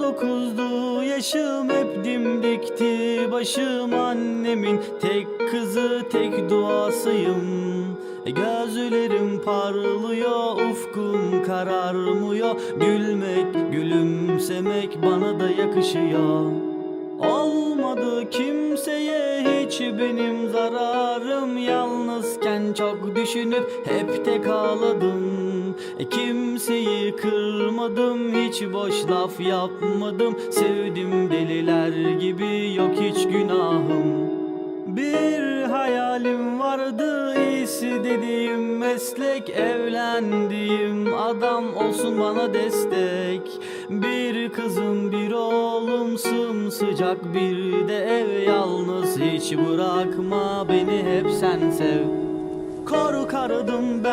dokuzdu yaşım hep dimdikti. Başım annemin tek kızı tek duasıyım. E, Gözlerim parlıyor ufkum kararmıyor. Gülmek gülümsemek bana da yakışıyor. Olmadı kimseye hiç benim zararım. Yalnızken çok düşünüp hep tek ağladım. E, Kimseyi kırmadım hiç boş laf yapmadım. Sevdim deliler gibi yok hiç günahım. Bir hayalim vardı iyisi dediğim meslek. Evlendiğim adam olsun bana destek. Bir kızım bir oğlum sımsıcak bir de ev Yalnız. Hiç bırakma beni hep sen sev. Korkardım ben